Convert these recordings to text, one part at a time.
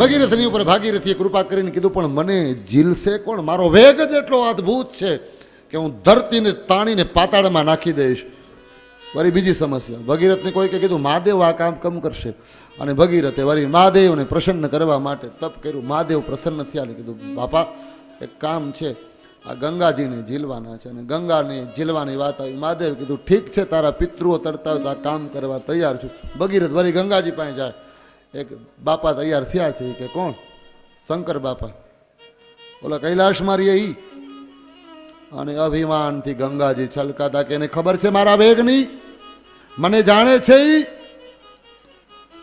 ભગીરથની ઉપર ભાગીરથીએ કૃપા કરીને કીધું, પણ મને જીલશે કોણ? મારો વેગ જ એટલો અદ્ભુત છે કે હું ધરતીને તાણીને પાતાળમાં નાખી દઈશ. વળી બીજી સમસ્યા. ભગીરથને કોઈ કે કીધું, મહાદેવ આ કામ કમ કરશે? અને ભગીરથે વળી મહાદેવને પ્રસન્ન કરવા માટે તપ કર્યું. મહાદેવ પ્રસન્ન થયા ને કીધું, બાપા, એક કામ છે. આ ગંગાજીને ઝીલવાના છે અને ગંગાને ઝીલવાની વાત આવી. મહાદેવ કીધું, ઠીક છે, તારા પિતૃઓ તરતા હોય તો આ કામ કરવા તૈયાર છું. ભગીરથ વળી ગંગાજી પાસે જાય. એક બાપા તૈયાર થયા છે, કે કોણ? શંકર બાપા. ઓલા કૈલાશ મારીએ ઈ. અને અભિમાનથી ગંગાજી છલકાતા કે એને ખબર છે મારા વેગની? મને જાણે છે ઈ.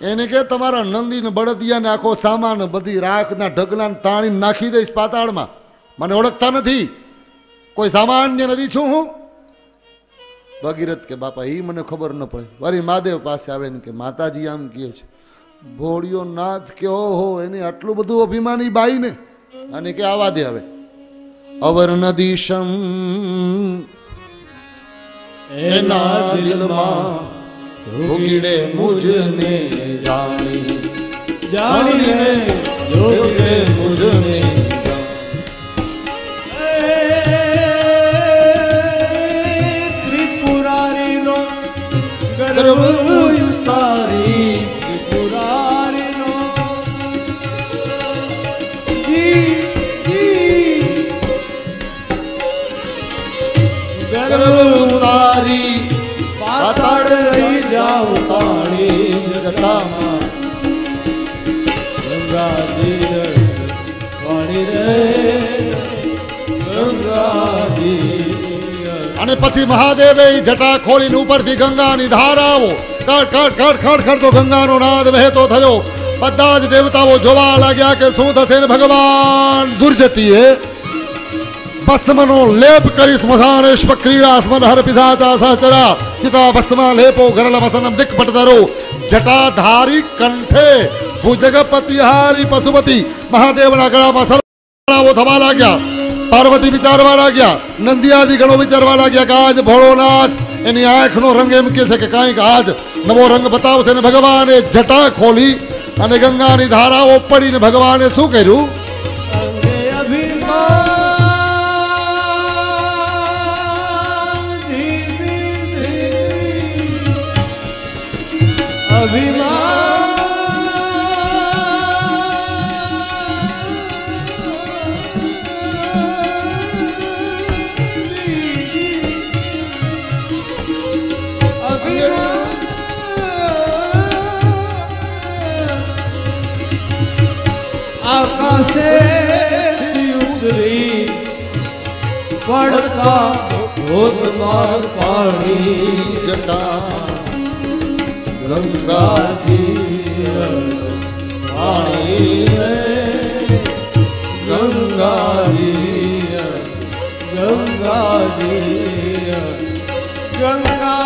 એને કે તમારા નંદીને બળદિયાને આખો સામાન બધી રાખના ઢગલાને તાણીને નાખી દઈશ પાતાળમાં. મને ઓળખતા નથી. કોઈ સામાન્ય નથી છું હું. ભગીરથ કે બાપા, ઈ મને ખબર ન પડે. વળી મહાદેવ પાસે આવે ને કે માતાજી આમ કહે છે. ભોળિયો નાથ કે ઓહો એને આટલું બધું અભિમાની બાઈને અને કે આવા દે હવે. અવર નદીશમ એના દિલમાં ભોગીડે મુજને જાણી. જાણીને જોગીડે મુજને અને પછી મહાદેવે જટા ખોલીને ઉપરથી ગંગાની ધારાઓ ખડ ખડ તો ગંગાનો નાદ વહેતો થયો. બધા જ દેવતાઓ જોવા લાગ્યા કે શું થશે ભગવાન? દુર્જટીએ ભસ્મનો લેપ કરી સ્મશાનેશ્વ ક્રીડા સ્મન હર પિસાચા સહચરા ચિતા ભસ્મા લેપો ગરલ વસનમ દિક્પટધરો. જટાધારી કંઠે ભુજગપતિહારી પશુપતિ. મહાદેવના ગળામાં સર્વાણાઓ થવા લાગ્યા. પાર્વતી વિચારવા લાગ્યા. નંદિયાદી ગણો વિચારવા લાગ્યા કે આજ ભોળોનાથ એની આંખનો રંગ એમ કે છે કે કાંઈક આજ નવો રંગ બતાવશે ને ભગવાને જટા ખોલી અને ગંગાની ધારાઓ પડીને ભગવાને શું કર્યું? અંગે આકાશે ઉતરી પડતા ધોધમાર પાણી જટા ગંગાજી પાણી ગંગાજી ગંગાજી ગંગા